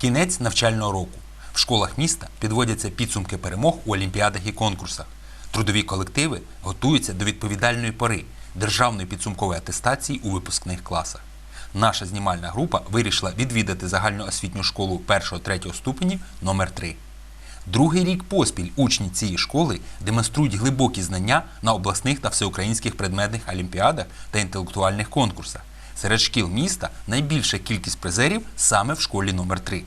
Кінець навчального року. В школах міста підводяться підсумки перемог у олімпіадах і конкурсах. Трудові колективи готуються до відповідальної пори державної підсумкової атестації у випускних класах. Наша знімальна група вирішила відвідати загальноосвітню школу 1-3 ступенів номер 3 Другий рік поспіль учні цієї школи демонструють глибокі знання на обласних та всеукраїнських предметних олімпіадах та інтелектуальних конкурсах. Серед шкіл міста найбільша кількість призерів саме в школі номер 3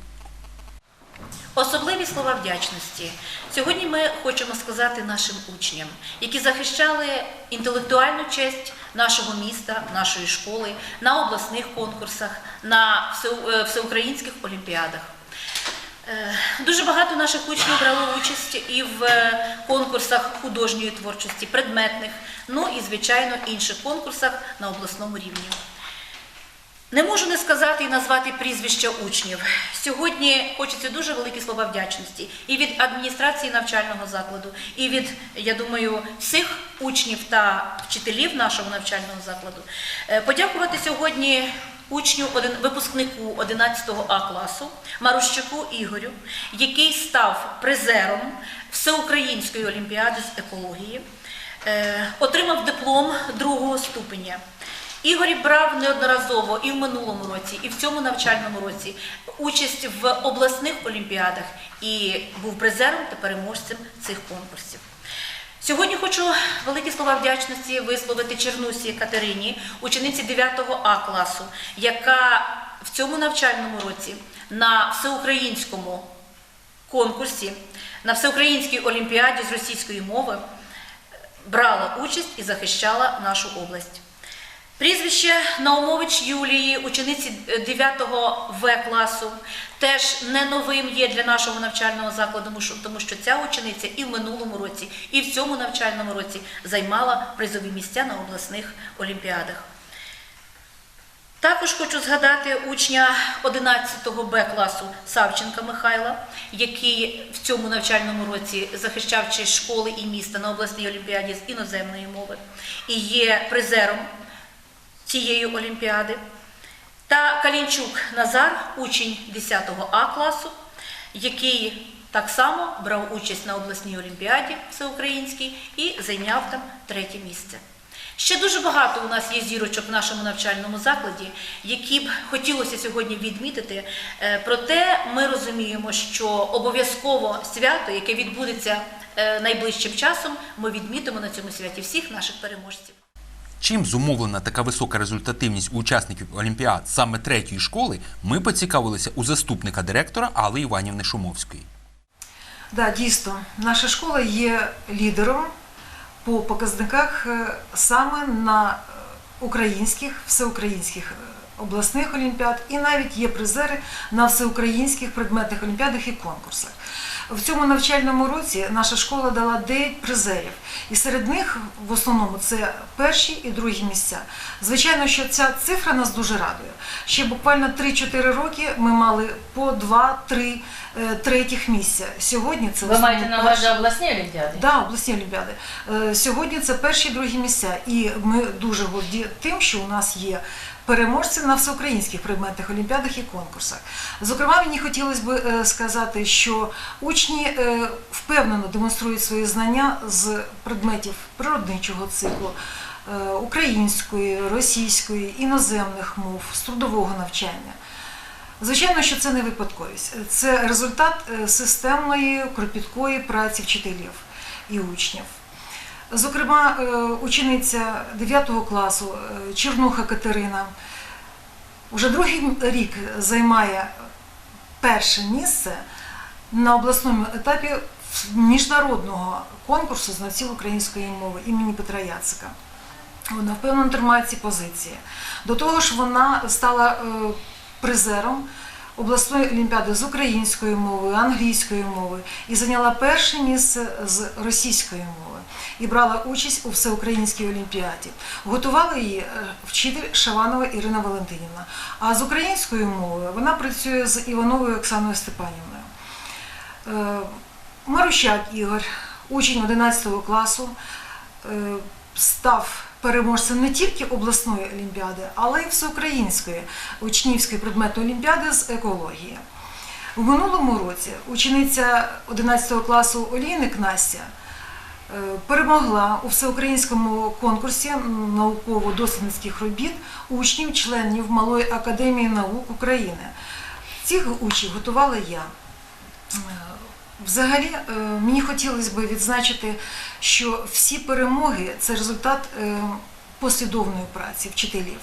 Особливі слова вдячності. Сьогодні ми хочемо сказати нашим учням, які захищали інтелектуальну честь нашого міста, нашої школи на обласних конкурсах, на е, всеукраїнських олімпіадах. Е, Дуже багато наших учнів брало участь і в е, конкурсах художньої творчості, предметних, ну і, звичайно, інших конкурсах на обласному рівні. Не можу не сказати і назвати прізвища учнів. Сьогодні хочеться дуже великі слова вдячності і від адміністрації навчального закладу, і від, я думаю, всіх учнів та вчителів нашого навчального закладу. Е, Подякувати сьогодні учню, випускнику 11 А класу Марущаку Ігорю, який став призером Всеукраїнської олімпіади з екології, Е, отримав диплом другого ступеня. Ігор брав неодноразово і в минулому році, і в цьому навчальному році участь в обласних олімпіадах і був призером та переможцем цих конкурсів. Сьогодні хочу великі слова вдячності висловити Чернусі Катерині, учениці 9 А класу, яка в цьому навчальному році на всеукраїнському конкурсі, на всеукраїнській олімпіаді з російської мови брала участь і захищала нашу область. Прізвище Наумович Юлії, учениці 9 В класу, теж не новим є для нашого навчального закладу, тому що- ця учениця і в минулому році, і в цьому навчальному році займала призові місця на обласних олімпіадах. Також хочу згадати учня 11 Б класу Савченка Михайла, який в цьому навчальному році захищав честь школи і міста на обласній олімпіаді з іноземної мови і є призером цієї олімпіади. Та Калінчук Назар, учень 10 А класу, який так само брав участь на обласній олімпіаді всеукраїнській і зайняв там третє місце. Ще дуже багато у нас є зірочок в нашому навчальному закладі, які б хотілося сьогодні відмітити. Е, Проте ми розуміємо, що обов'язково свято, яке відбудеться е, найближчим часом, ми відмітимо на цьому святі всіх наших переможців. Чим зумовлена така висока результативність у учасників олімпіад саме третьої школи, ми поцікавилися у заступника директора Алли Іванівни Шумовської. Да, дійсно, наша школа є лідером по показниках е, саме на е, українських, всеукраїнських е, обласних олімпіад, і навіть є призери на всеукраїнських предметних олімпіадах і конкурсах. В цьому навчальному році наша школа дала 9 призерів, і серед них в основному це перші і другі місця. Звичайно, що ця цифра нас дуже радує. Ще буквально 3-4 роки ми мали по 2-3 е, третіх місця. Сьогодні це Ви маєте на увазі обласні олімпіади? Да, обласні олімпіади. Е, Сьогодні це перші і другі місця. І ми дуже горді тим, що у нас є переможці на всеукраїнських предметних олімпіадах і конкурсах. Зокрема, мені хотілося б е, сказати, що учні е, впевнено демонструють свої знання з предметів природничого циклу. е, Української, російської, іноземних мов, з трудового навчання. Звичайно, що це не випадковість. Це результат системної кропіткої праці вчителів і учнів. Зокрема, е, учениця 9 класу е, Чернуха Катерина вже другий рік займає перше місце на обласному етапі міжнародного конкурсу знавців української мови імені Петра Яцика. Вона впевнено тримає ці позиції. До того ж, вона стала е, призером обласної олімпіади з української мови, англійської мови і зайняла перше місце з російської мови і брала участь у всеукраїнській олімпіаді. Готувала її е, вчитель Шаванова Ірина Валентинівна. А з українською мовою вона працює з Івановою Оксаною Степанівною. Е, Марущак Ігор, учень 11 класу, е, став переможцем не тільки обласної олімпіади, але й всеукраїнської учнівської предметної олімпіади з екології. У минулому році учениця 11 класу Олійник Настя е, перемогла у всеукраїнському конкурсі науково-дослідницьких робіт учнів, членів Малої академії наук України. Цих учнів готувала я. Взагалі, е, мені хотілося б відзначити, що всі перемоги це результат е, послідовної праці вчителів.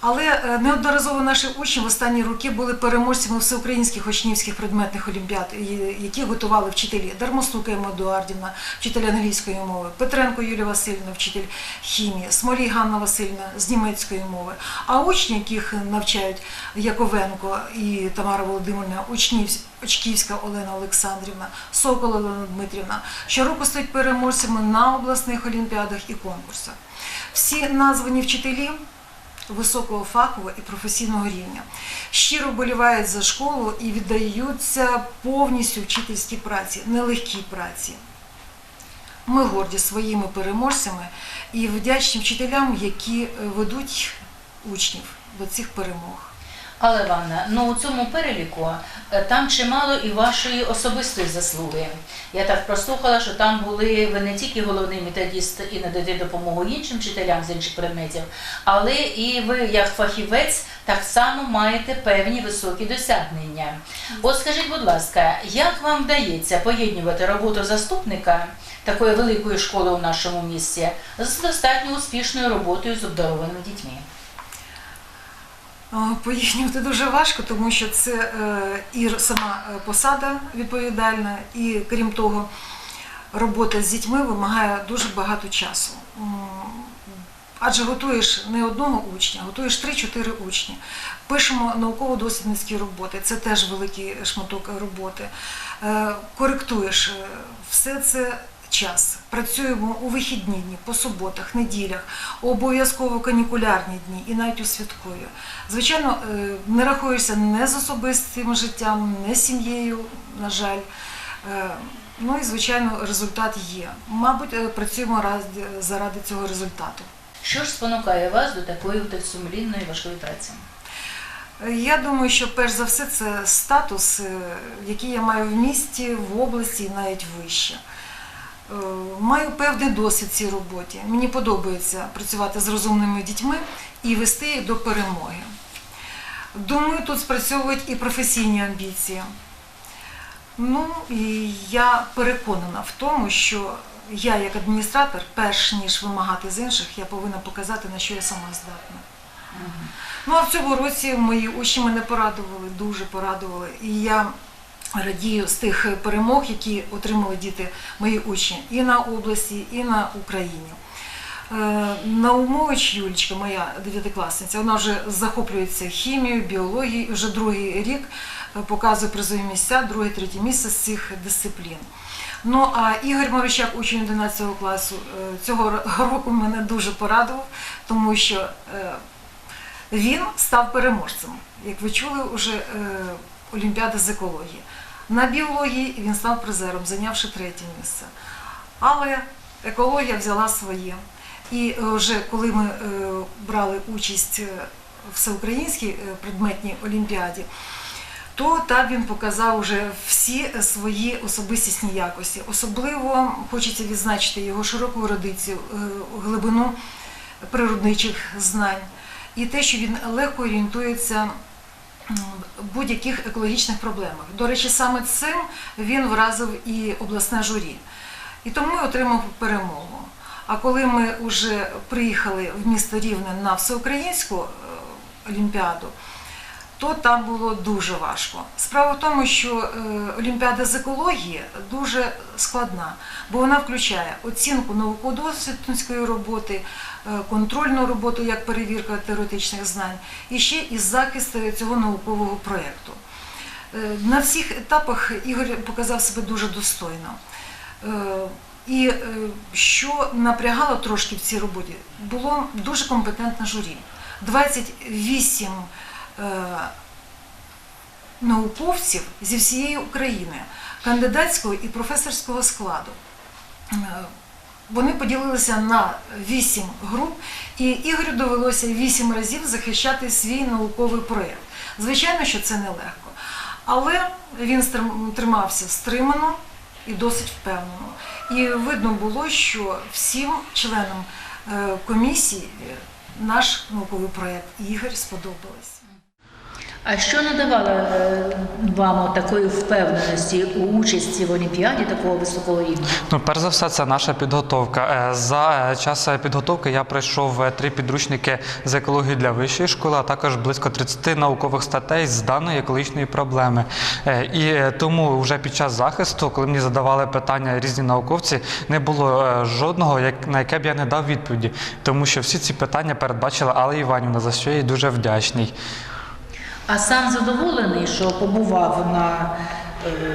Але е, неодноразово наші учні в останні роки були переможцями всеукраїнських учнівських предметних олімпіад, які готували вчителі Дармостук Емма Едуардівна, вчитель англійської мови, Петренко Юлія Васильівна, вчитель хімії, Смолій Ганна Васильівна з німецької мови. А учні, яких навчають Яковенко і Тамара Володимирівна, учнівсь- Очківська Олена Олександрівна, Сокол Олена Дмитрівна, щороку стають переможцями на обласних олімпіадах і конкурсах. Всі названі вчителі високого фахового і професійного рівня. Щиро болівають за школу і віддаються повністю вчительській праці, нелегкій праці. Ми горді своїми переможцями і вдячні вчителям, які е, ведуть учнів до цих перемог. Але Івановна, ну у цьому переліку е, там чимало і вашої особистої заслуги. Я так прослухала, що там були ви не тільки головний методіст і надаєте допомогу іншим вчителям з інших предметів, але і ви, як фахівець, так само маєте певні високі досягнення. От скажіть, будь ласка, як вам вдається поєднувати роботу заступника такої великої школи у нашому місті з достатньо успішною роботою з обдарованими дітьми? А, Пояснювати дуже важко, тому що це е, і сама е, посада відповідальна, і крім того, робота з дітьми вимагає дуже багато часу. Адже готуєш не одного учня, готуєш 3-4 учні. Пишемо науково-дослідницькі роботи, це теж великий шматок роботи. Е, Коректуєш все це час. Працюємо у вихідні дні, по суботах, неділях, обов'язково канікулярні дні і навіть у святкові. Звичайно, е, не рахуєшся не з особистим життям, не з сім'єю, на жаль. Е, Ну і звичайно, результат є. Мабуть, е, працюємо заради цього результату. Що ж спонукає вас до такої сумлінної важкої праці? Я думаю, що перш за все це статус, який я маю в місті, в області і навіть вище. Е, Маю певний досвід в цій роботі. Мені подобається працювати з розумними дітьми і вести їх до перемоги. Думаю, тут спрацьовують і професійні амбіції. Ну і я переконана в тому, що я як адміністратор, перш ніж вимагати з інших, я повинна показати, на що я сама здатна. Ну а в цьому році мої учні мене порадували, дуже порадували. І я радію з тих перемог, які отримали діти мої учні і на області, і на Україні. Е, Наумович Юлічка, моя дев'ятикласниця, вона вже захоплюється хімією, біологією, вже другий рік е, показує призові місця, друге, третє місце з цих дисциплін. Ну а Ігор Марищак, учень 11 класу, е, цього року мене дуже порадував, тому що е, він став переможцем. Як ви чули, уже Олімпіада з екології. На біології він став призером, зайнявши третє місце. Але екологія взяла своє. І е, вже коли ми е, брали участь е, в всеукраїнській предметній олімпіаді, то там він показав уже всі свої особистісні якості. Особливо хочеться відзначити його широку ерудицію, е, глибину природничих знань і те, що він легко орієнтується будь-яких екологічних проблемах. До речі, саме цим він вразив і обласне журі. І тому й отримав перемогу. А коли ми вже приїхали в місто Рівне на всеукраїнську е, олімпіаду, то там було дуже важко. Справа в тому, що е, Олімпіада з екології дуже складна, бо вона включає оцінку науково-дослідницької роботи, е, контрольну роботу як перевірка теоретичних знань, і ще і захист е, цього наукового проєкту. На всіх етапах Ігор показав себе дуже достойно. І що напрягало трошки в цій роботі, було дуже компетентне журі. 28 е, науковців зі всієї України, кандидатського і професорського складу. Е, Вони поділилися на 8 груп, і Ігорю довелося 8 разів захищати свій науковий проєкт. Звичайно, що це нелегко. Але він тримався стримано і досить впевнено. І видно було, що всім членам е, комісії е, наш науковий проєкт Ігор сподобалось. А що надавало е, вам такої впевненості у участі в Олімпіаді такого високого рівня? Ну, перш за все, це наша підготовка. Е, За е, час підготовки я пройшов три підручники з екології для вищої школи, а також близько 30 наукових статей з даної екологічної проблеми. І тому вже під час захисту, коли мені задавали питання різні науковці, не було жодного, на яке б я не дав відповіді, тому що всі ці питання передбачила Алла Іванівна, за що я їй дуже вдячний. А сам задоволений, що побував на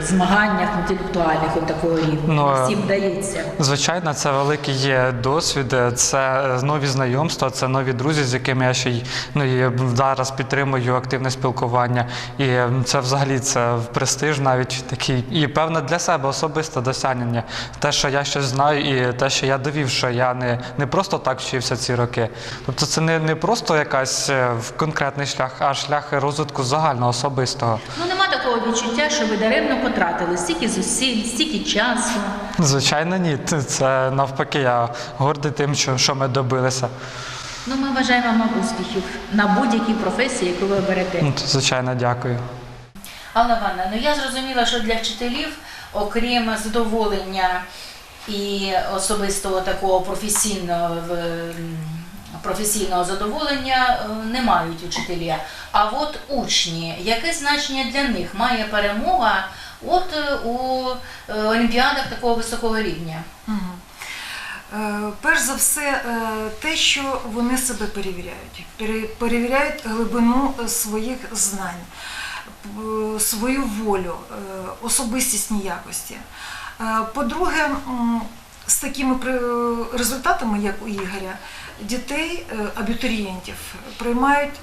змаганнях інтелектуальних от такого рівня? Ну, е, Всім вдається. Звичайно, це великий є досвід, це нові знайомства, це нові друзі, з якими я ще й ну і зараз підтримую активне спілкування. І це взагалі це престиж, навіть такий, і певне для себе особисте досягнення. Те, що я щось знаю, і те, що я довів, що я не, не просто так вчився ці роки. Тобто, це не, не просто якась е, конкретний шлях, а шлях розвитку загального особистого. Ну нема такого відчуття, що ви даремно потратили стільки зусиль, стільки часу. Звичайно, ні. Це навпаки, я гордий тим, що, що ми добилися. Ну, ми бажаємо вам успіхів на будь-якій професії, яку ви оберете. Ну, то, звичайно, дякую. Алла Івановна, ну я зрозуміла, що для вчителів, окрім задоволення і особистого такого професійного професійного задоволення е, не мають учителі. А от учні, яке значення для них має перемога от е, у е, олімпіадах такого високого рівня? Перш за все, те, що вони себе перевіряють, перевіряють глибину своїх знань, свою волю, особистісні якості. По-друге, з такими результатами, як у Ігоря, дітей, е, абітурієнтів приймають,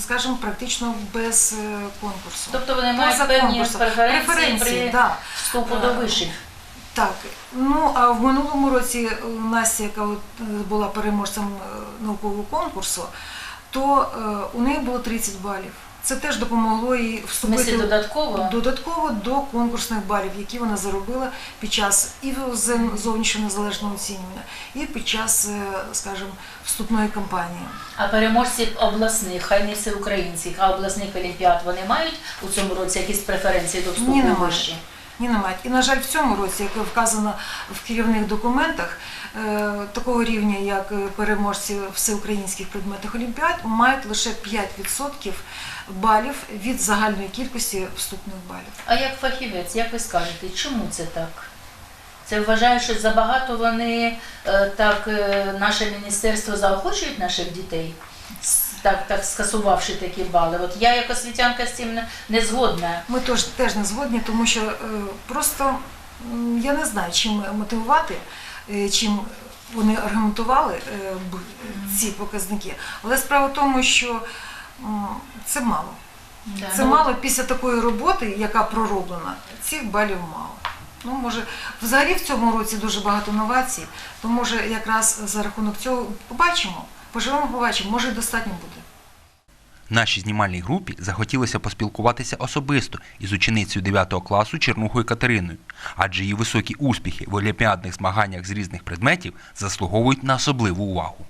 скажімо, практично без е, конкурсу. Тобто вони мають Поза певні преференції, при да. вступу до вишів. Так, ну а в минулому році у Насті, яка е, була переможцем е, наукового конкурсу, то е, у неї було 30 балів. Це теж допомогло їй вступити додатково? додатково до конкурсних балів, які вона заробила під час і зовнішнього незалежного оцінювання, і під час, е, скажімо, вступної кампанії. А переможці обласних, хай не всеукраїнських, а обласних олімпіад вони мають у цьому році якісь преференції до вступу Ні, немає. Ні, немає. І, на жаль, в цьому році, як вказано в керівних документах, е, такого рівня, як е, переможці всеукраїнських предметних олімпіад, мають лише 5% балів від загальної кількості вступних балів. А як фахівець, як ви скажете, чому це так? Це вважаю, що забагато вони е, так наше міністерство заохочують наших дітей, так, так скасувавши такі бали. От я як освітянка з цим не, не згодна. Ми теж, теж не згодні, тому що е, просто я не знаю, чим мотивувати, е, чим вони аргументували е, ці показники. Але справа в тому, що це мало. Да, Це ну, мало після такої роботи, яка пророблена, цих балів мало. Ну, може, взагалі в цьому році дуже багато новацій, то може якраз за рахунок цього побачимо, поживемо, побачимо, може і достатньо буде. Нашій знімальній групі захотілося поспілкуватися особисто із ученицею 9 класу Чернухою Катериною, адже її високі успіхи в олімпіадних змаганнях з різних предметів заслуговують на особливу увагу.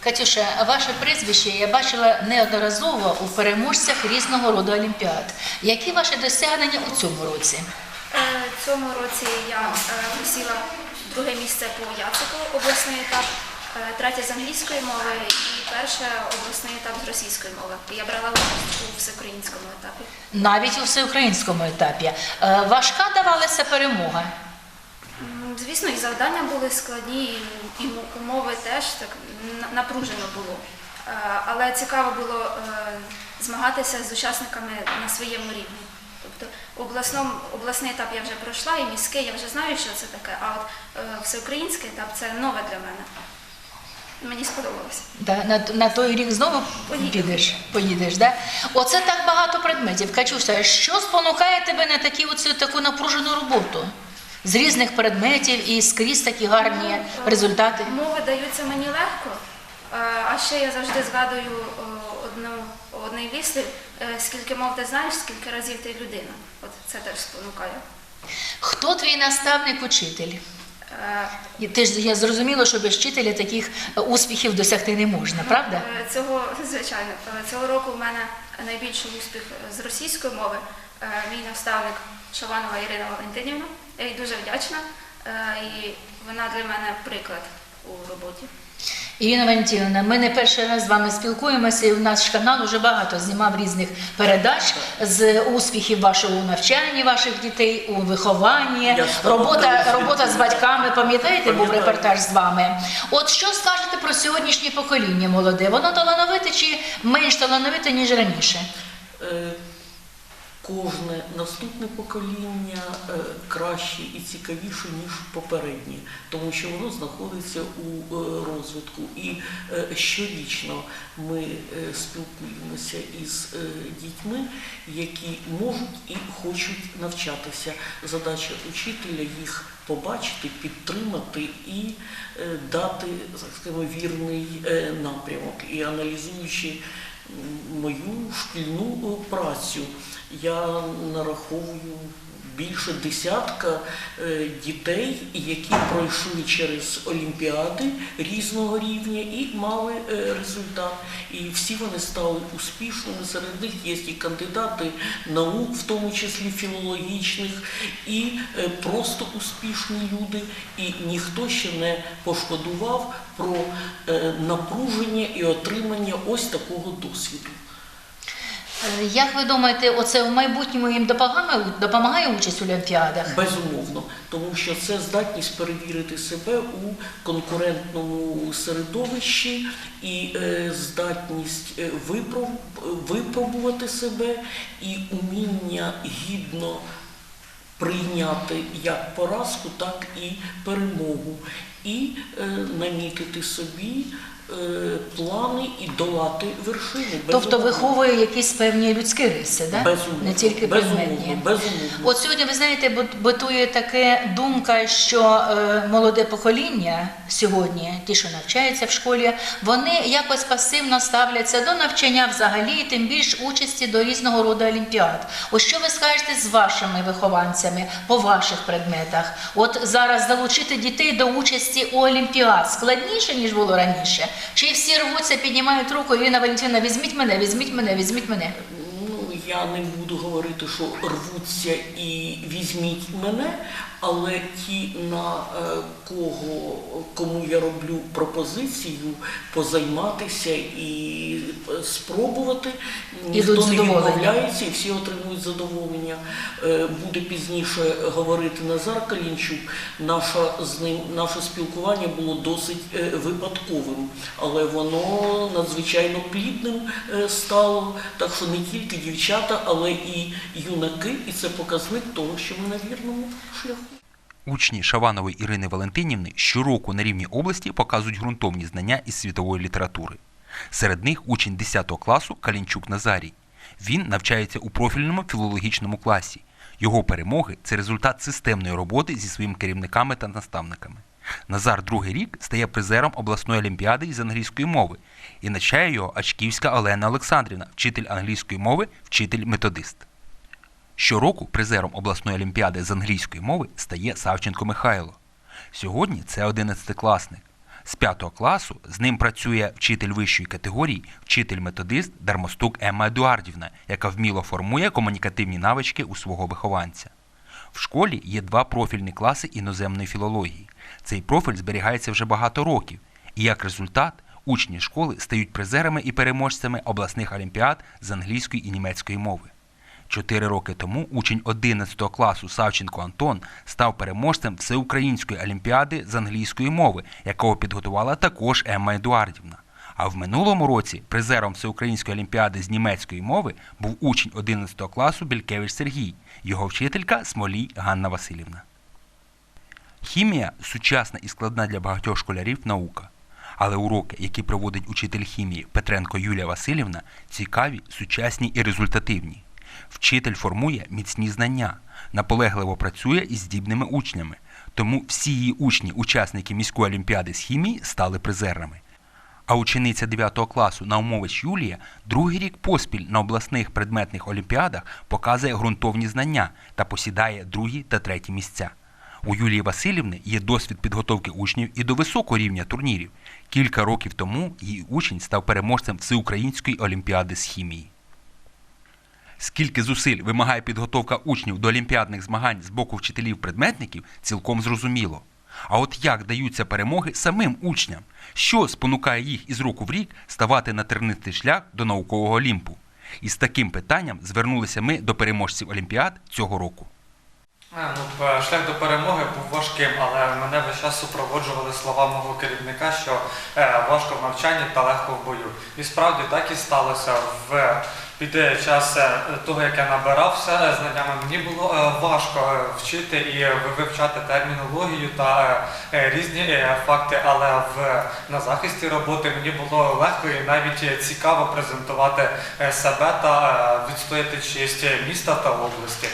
Катюша, ваше прізвище я бачила неодноразово у переможцях різного роду олімпіад. Які ваші досягнення у цьому році? Е, Цьому році я е, посіла друге місце по Яцику, обласний етап, е, третє з англійської мови і перше обласний етап з російської мови. Я брала участь у всеукраїнському етапі. Навіть у всеукраїнському етапі. Е, Важка давалася перемога. Звісно, і завдання були складні, і, умови теж так напружено було. Е, Але цікаво було змагатися з учасниками на своєму рівні. Тобто обласному, обласний етап я вже пройшла, і міський я вже знаю, що це таке, а от всеукраїнський етап це нове для мене. Мені сподобалося. Да, на, на той рік знову Поїду. підеш, поїдеш, да? Оце так багато предметів. Катюша, що спонукає тебе на такі оцю, таку напружену роботу? З різних предметів і скрізь такі гарні результати. Мови даються мені легко, е, а ще я завжди згадую е, одну, одний вислів е, скільки мов ти знаєш, скільки разів ти людина. От це теж спонукає. Хто твій наставник, учитель? Е, І Ти ж я зрозуміла, що без вчителя таких е, успіхів досягти не можна, правда? Е, Цього, звичайно, е, цього року в мене найбільший успіх з російської мови. Е, Мій наставник Шаванова Ірина Валентинівна. Я їй дуже вдячна. е, І вона для мене приклад у роботі. Ірина Валентинівна, ми не перший раз з вами спілкуємося, і у наш канал вже багато знімав різних передач з успіхів вашого навчання, ваших дітей, у вихованні, робота, робота з батьками. Пам'ятаєте, був репортаж з вами. От що скажете про сьогоднішнє покоління молоде? Воно талановите чи менш талановите, ніж раніше? Кожне наступне покоління е, краще і цікавіше, ніж попереднє, тому що воно знаходиться у е, розвитку. І е, щорічно ми спілкуємося із дітьми, які можуть і хочуть навчатися. Задача учителя їх побачити, підтримати і дати так скажемо, вірний напрямок. І аналізуючи мою шкільну працю, я нараховую більше десятка е, дітей, які пройшли через олімпіади різного рівня і мали е, результат. І всі вони стали успішними. Серед них є і кандидати наук, в тому числі філологічних, і е, просто успішні люди. І ніхто ще не пошкодував про напруження і отримання ось такого досвіду. Е, Як ви думаєте, оце в майбутньому їм допомагає, допомагає участь у олімпіадах? Безумовно, тому що це здатність перевірити себе у конкурентному середовищі і е, здатність е, випроб, випробувати себе і уміння гідно прийняти як поразку, так і перемогу, і намітити собі плани і долати вершини. Тобто виховує якісь певні людські риси, да? Безумовно, не тільки безумовно, безумовно. От сьогодні, ви знаєте, битує таке думка, що е, молоде покоління сьогодні, ті, що навчаються в школі, вони якось пасивно ставляться до навчання взагалі, і тим більш участі до різного роду олімпіад. Ось що ви скажете з вашими вихованцями по ваших предметах? От зараз залучити дітей до участі у олімпіад складніше, ніж було раніше? Чи всі рвуться, піднімають руку, Ірина Валентина, візьміть мене, візьміть мене, візьміть мене. Ну, я не буду говорити, що рвуться і візьміть мене, але ті, на е, кого кому я роблю пропозицію позайматися і спробувати, ніхто не відмовляється і всі отримують задоволення. Е, Буде пізніше говорити Назар Калінчук. Наша з ним наше спілкування було досить е, випадковим, але воно надзвичайно плідним е, стало. Так що не тільки дівчата, але і юнаки, і це показник того, що ми на вірному шляху. Учні Шаванової Ірини Валентинівни щороку на рівні області показують ґрунтовні знання із світової літератури. Серед них учень 10 класу Калінчук Назарій. Він навчається у профільному філологічному класі. Його перемоги це результат системної роботи зі своїми керівниками та наставниками. Назар другий рік стає призером обласної олімпіади із англійської мови і навчає його Ачківська Олена Олександрівна, вчитель англійської мови, вчитель-методист. Щороку призером обласної олімпіади з англійської мови стає Савченко Михайло. Сьогодні це 11-класник. З 5 класу з ним працює вчитель вищої категорії, вчитель-методист Дармостук Емма Едуардівна, яка вміло формує комунікативні навички у свого вихованця. В школі є два профільні класи іноземної філології. Цей профіль зберігається вже багато років, і як результат учні школи стають призерами і переможцями обласних олімпіад з англійської і німецької мови. Чотири роки тому учень 11 класу Савченко Антон став переможцем всеукраїнської олімпіади з англійської мови, якого підготувала також Емма Едуардівна. А в минулому році призером всеукраїнської олімпіади з німецької мови був учень 11 класу Бількевич Сергій, його вчителька Смолій Ганна Васильівна. Хімія сучасна і складна для багатьох школярів наука. Але уроки, які проводить учитель хімії Петренко Юлія Васильівна, цікаві, сучасні і результативні. Вчитель формує міцні знання, наполегливо працює із здібними учнями. Тому всі її учні, учасники міської олімпіади з хімії, стали призерами. А учениця 9 класу Наумович Юлія другий рік поспіль на обласних предметних олімпіадах показує ґрунтовні знання та посідає другі та треті місця. У Юлії Васильівни є досвід підготовки учнів і до високого рівня турнірів. Кілька років тому її учень став переможцем всеукраїнської олімпіади з хімії. Скільки зусиль вимагає підготовка учнів до олімпіадних змагань з боку вчителів-предметників, цілком зрозуміло. А от як даються перемоги самим учням? Що спонукає їх із року в рік ставати на тернистий шлях до наукового олімпу? І з таким питанням звернулися ми до переможців олімпіад цього року. Ну, шлях до перемоги був важким, але мене весь час супроводжували слова мого керівника, що е, важко в навчанні та легко в бою. І справді так і сталося. В під час е, того, як я набирався е, знаннями, мені було е, важко вчити і вивчати термінологію та різні факти, але в на захисті роботи мені було легко і навіть цікаво презентувати себе та відстояти честь міста та області.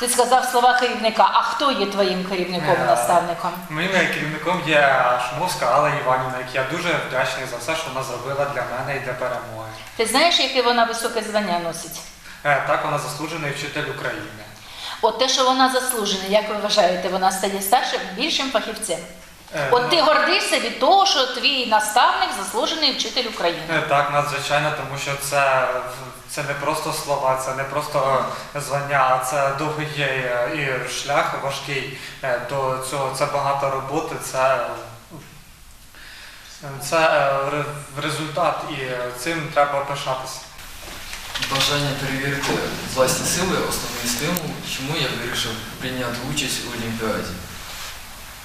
Ти сказав слова керівника. А хто є твоїм керівником, Е, наставником? Моїм керівником є Шмовська Алла Іванівна, яка я дуже вдячний за все, що вона зробила для мене і для перемоги. Ти знаєш, яке вона високе звання носить? Е, Так, вона заслужений вчитель України. От те, що вона заслужена, як ви вважаєте, вона стає старшим, більшим фахівцем. Е, От ти гордишся від того, що твій наставник заслужений вчитель України. е, Так, надзвичайно, тому що це, це не просто слова, це не просто звання, а це довгий е, і шлях важкий е, до цього. Це багато роботи, це, це е, результат, і е, цим треба пишатися. Бажання перевірити власні сили основний стимул, чому я вирішив прийняти участь у Олімпіаді.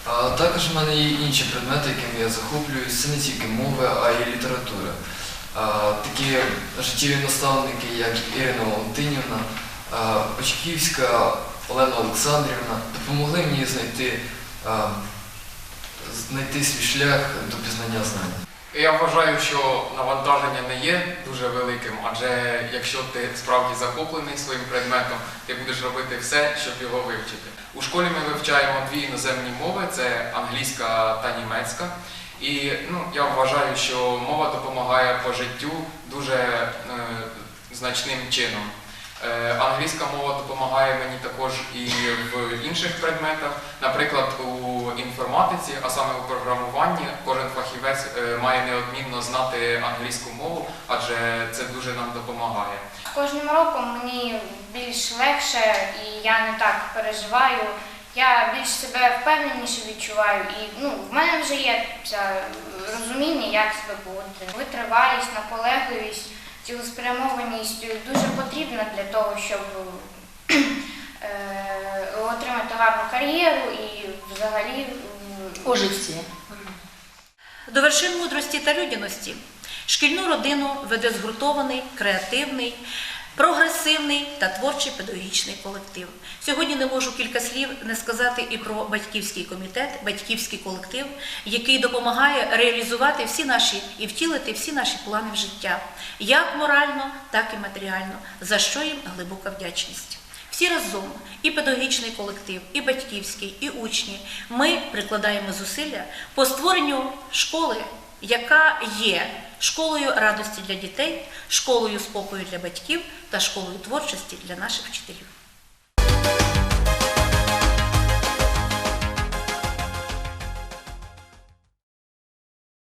А також в мене є інші предмети, якими я захоплююсь, це не тільки мови, а й література. А, такі життєві наставники, як Ірина Валентинівна, Очківська Олена Олександрівна, допомогли мені знайти, а, знайти свій шлях до пізнання знань. Я вважаю, що навантаження не є дуже великим, адже якщо ти справді захоплений своїм предметом, ти будеш робити все, щоб його вивчити. У школі ми вивчаємо дві іноземні мови: це англійська та німецька. І ну, я вважаю, що мова допомагає по життю дуже е, значним чином. Е, Англійська мова допомагає мені також і в інших предметах. Наприклад, у інформатиці, а саме у програмуванні, кожен фахівець е, має неодмінно знати англійську мову, адже це дуже нам допомагає. Кожним роком мені більш легше і я не так переживаю. Я більш себе впевненіше відчуваю, і ну, в мене вже є це розуміння, як себе поводити. Витривалість, наполегливість, цілеспрямованість дуже потрібна для того, щоб е, отримати гарну кар'єру і взагалі У житті. До вершин мудрості та людяності шкільну родину веде згуртований, креативний, прогресивний та творчий педагогічний колектив. Сьогодні не можу кілька слів не сказати і про батьківський комітет, батьківський колектив, який допомагає реалізувати всі наші і втілити всі наші плани в життя, як морально, так і матеріально, за що їм глибока вдячність. Всі разом, і педагогічний колектив, і батьківський, і учні, ми прикладаємо зусилля по створенню школи, яка є школою радості для дітей, школою спокою для батьків та школою творчості для наших вчителів.